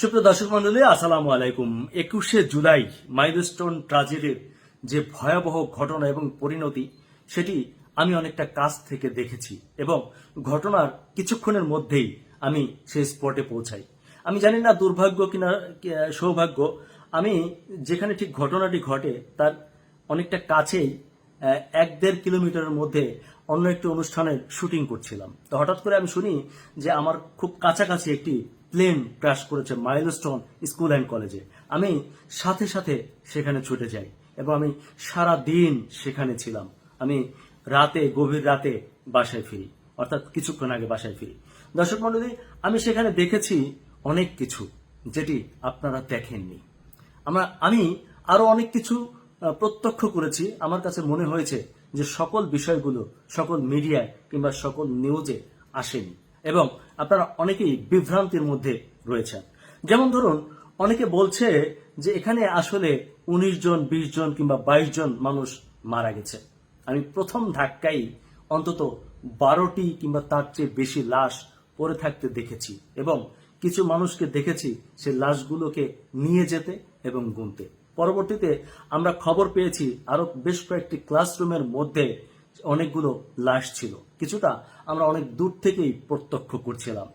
সুপ্রিয় দর্শক মন্ডলী, আসসালামু আলাইকুম। একুশে জুলাই, মাইলস্টোন ট্রাজেডির যে ভয়াবহ ঘটনা এবং পরিণতি, সেটি আমি অনেকটা কাছ থেকে দেখেছি এবং ঘটনার কিছুক্ষণের মধ্যেই আমি সেই স্পটে পৌঁছাই। আমি জানি না দুর্ভাগ্য কিনা সৌভাগ্য। আমি যেখানে ঠিক ঘটনাটি ঘটে, তার অনেকটা কাছেই এক দেড় কিলোমিটারের মধ্যে অন্য একটি অনুষ্ঠানে শুটিং করছিলাম। তো হঠাৎ করে আমি শুনি যে আমার খুব কাছাকাছি একটি প্লেন ক্র্যাশ করেছে মাইলস্টোন স্কুল অ্যান্ড কলেজে। আমি সাথে সাথে সেখানে ছুটে যাই এবং আমি সারা দিন সেখানে ছিলাম। আমি রাতে, গভীর রাতে বাসায় ফিরি, অর্থাৎ কিছুক্ষণ আগে বাসায় ফিরি। দর্শক মন্ডলী আমি সেখানে দেখেছি অনেক কিছু যেটি আপনারা দেখেননি। আমরা, আমি আরও অনেক কিছু প্রত্যক্ষ করেছি। আমার কাছে মনে হয়েছে যে সকল বিষয়গুলো, সকল মিডিয়ায় কিংবা সকল নিউজে আসেনি। এবং আপনারা অনেকেই বিভ্রান্তির মধ্যে রয়েছেন। যেমন ধরুন, অনেকে বলছে যে এখানে আসলে উনিশ জন, বিশ জন কিংবা বাইশ জন মানুষ মারা গেছে। আমি প্রথম ধাক্কাই অন্তত বারোটি কিংবা তার চেয়ে বেশি লাশ পড়ে থাকতে দেখেছি এবং কিছু মানুষকে দেখেছি সে লাশগুলোকে নিয়ে যেতে এবং গুনতে। পরবর্তীতে আমরা খবর পেয়েছি আরও বেশ কয়েকটি ক্লাসরুমের মধ্যে অনেকগুলো লাশ ছিল। কিছুটা আমরা অনেক দূর থেকেই প্রত্যক্ষ করছিলাম।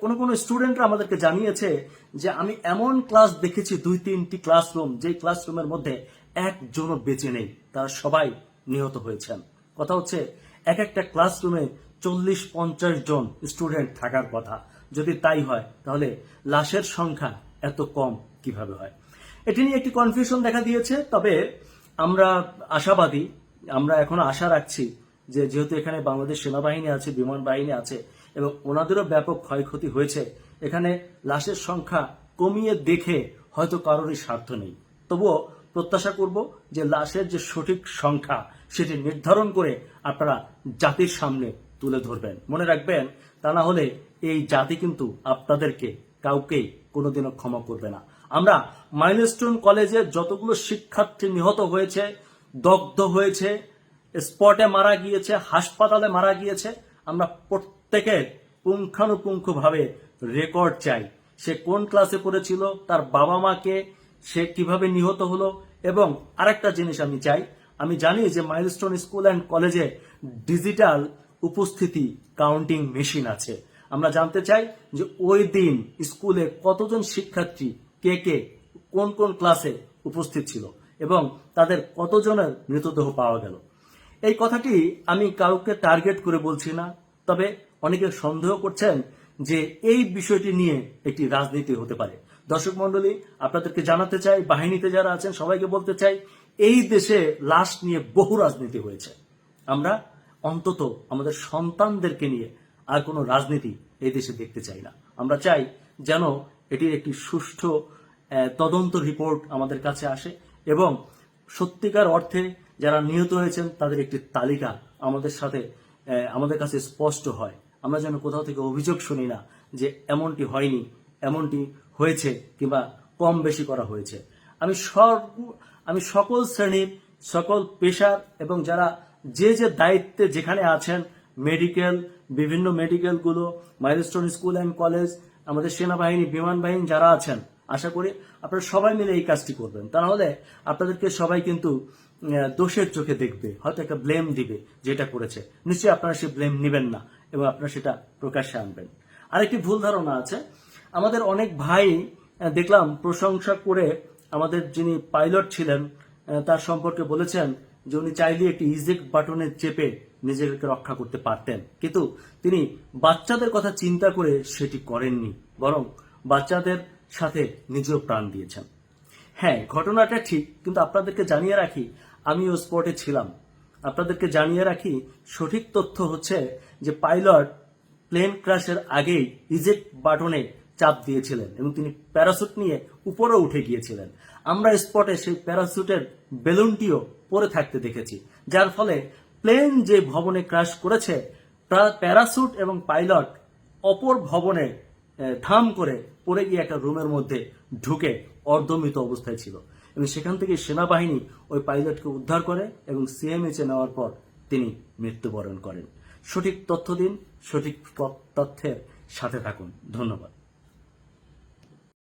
কোনো কোনো স্টুডেন্টরা আমাদেরকে জানিয়েছে যে, আমি এমন ক্লাস দেখেছি, দুই, তিনটি ক্লাসরুম, যেই ক্লাসরুমের মধ্যে একজনও বেঁচে নেই। তারা সবাই নিহত হয়েছেন। কথা হচ্ছে, এক একটা ক্লাসরুমে চল্লিশ, পঞ্চাশ জন স্টুডেন্ট থাকার কথা। যদি তাই হয়, তাহলে লাশের সংখ্যা এত কম কীভাবে হয়? এটি নিয়ে একটি কনফিউশন দেখা দিয়েছে, তবে আমরা আশাবাদী, আমরা এখন আশা রাখছি যে যেহেতু এখানে বাংলাদেশ সেনাবাহিনী আছে, বিমান বাহিনী আছে, এবং ওনাদেরও ব্যাপক ক্ষয়ক্ষতি হয়েছে, এখানে লাশের সংখ্যা কমিয়ে দেখে হয়তো কারোরই স্বার্থ নেই। তবুও প্রত্যাশা করব যে লাশের যে সঠিক সংখ্যা সেটি নির্ধারণ করে আপনারা জাতির সামনে তুলে ধরবেন। মনে রাখবেন, তা না হলে এই জাতি কিন্তু আপনাদেরকে কাউকেই কোনোদিনও ক্ষমা করবে না। আমরা মাইলস্টোন কলেজে যতগুলো শিক্ষার্থী নিহত হয়েছে, দগ্ধ হয়েছে, স্পটে মারা গিয়েছে, হাসপাতালে মারা গিয়েছে, আমরা প্রত্যেকের পুঙ্খানুপুঙ্খভাবে রেকর্ড চাই। সে কোন ক্লাসে পড়েছিল, তার বাবা মাকে সে কীভাবে নিহত হলো এবং আরেকটা জিনিস আমি চাই, আমি জানি যে মাইলস্টোন স্কুল অ্যান্ড কলেজে ডিজিটাল উপস্থিতি কাউন্টিং মেশিন আছে। আমরা জানতে চাই যে ওই দিন স্কুলে কতজন শিক্ষার্থী কে কে কোন কোন ক্লাসে উপস্থিত ছিল এবং তাদের কতজনের মৃতদেহ পাওয়া গেল। এই কথাটি আমি কাউকে টার্গেট করে বলছি না, তবে অনেকে সন্দেহ করছেন যে এই বিষয়টি নিয়ে একটি রাজনীতি হতে পারে। দর্শক মন্ডলী আপনাদেরকে জানাতে চাই, বাহিনীতে যারা আছেন, সবাইকে বলতে চাই, এই দেশে লাশ নিয়ে বহু রাজনীতি হয়েছে। আমরা অন্তত আমাদের সন্তানদেরকে নিয়ে আর কোনো রাজনীতি এই দেশে দেখতে চাই না। আমরা চাই যেন এটির একটি সুষ্ঠু তদন্ত রিপোর্ট আমাদের কাছে আসে এবং সত্যিকার অর্থে যারা নিহত হয়েছেন তাদের একটি তালিকা আমাদের সাথে আমাদের কাছে স্পষ্ট হয়। আমরা যেন কোথাও থেকে অভিযোগ শুনি না যে এমনটি হয়নি, এমনটি হয়েছে কিংবা কম বেশি করা হয়েছে। আমি সর্ব আমি সকল শ্রেণির, সকল পেশার এবং যারা যে যে দায়িত্বে যেখানে আছেন, মেডিকেল, বিভিন্ন মেডিকেলগুলো, মাইলস্টোন স্কুল অ্যান্ড কলেজ আমাদের সেনাবাহিনী, বিমান বাহিনী যারা আছেন, আশা করি আপনারা সবাই মিলে এই কাজটি করবেন। তা নাহলে আপনাদেরকে সবাই কিন্তু দোষের চোখে দেখবে, হয়তো একটা ব্লেম দিবে যেটা করেছে। নিশ্চয়ই আপনারা সে ব্লেম নেবেন না এবং আপনারা সেটা প্রকাশ্যে আনবেন। আরেকটি ভুল ধারণা আছে। আমাদের অনেক ভাই দেখলাম প্রশংসা করে আমাদের যিনি পাইলট ছিলেন তার সম্পর্কে বলেছেন যে উনি চাইলে একটি ইজেক্ট বাটনে চেপে নিজেকে রক্ষা করতে পারতেন। কিন্তু তিনি বাচ্চাদের কথা চিন্তা করে সেটি করেননি, বরং বাচ্চাদের সাথে নিজেও প্রাণ দিয়েছেন। হ্যাঁ ঘটনাটা ঠিক, কিন্তু আপনাদেরকে জানিয়ে রাখি, আমিও স্পটে ছিলাম। আপনাদেরকে জানিয়ে রাখি, সঠিক তথ্য হচ্ছে যে পাইলট প্লেন ক্রাশের আগেই ইজেক্ট বাটনে চাপ দিয়েছিলেন এবং তিনি প্যারাসুট নিয়ে উপরে উঠে গিয়েছিলেন। আমরা স্পটে সেই প্যারাসুটের বেলুনটিও পরে থাকতে দেখেছি, যার ফলে প্লেন যে ভবনে ক্রাশ করেছে প্যারাসুট এবং পাইলট অপর ভবনে ধাম করে পড়ে গিয়ে একটা রুমের মধ্যে ঢুকে অর্ধমৃত অবস্থায় ছিল। এবং সেখান থেকে সেনাবাহিনী ওই পাইলটকে উদ্ধার করে এবং সিএমএচে নেওয়ার পর তিনি মৃত্যুবরণ করেন। সঠিক তথ্য দিন, সঠিক তথ্যের সাথে থাকুন। ধন্যবাদ।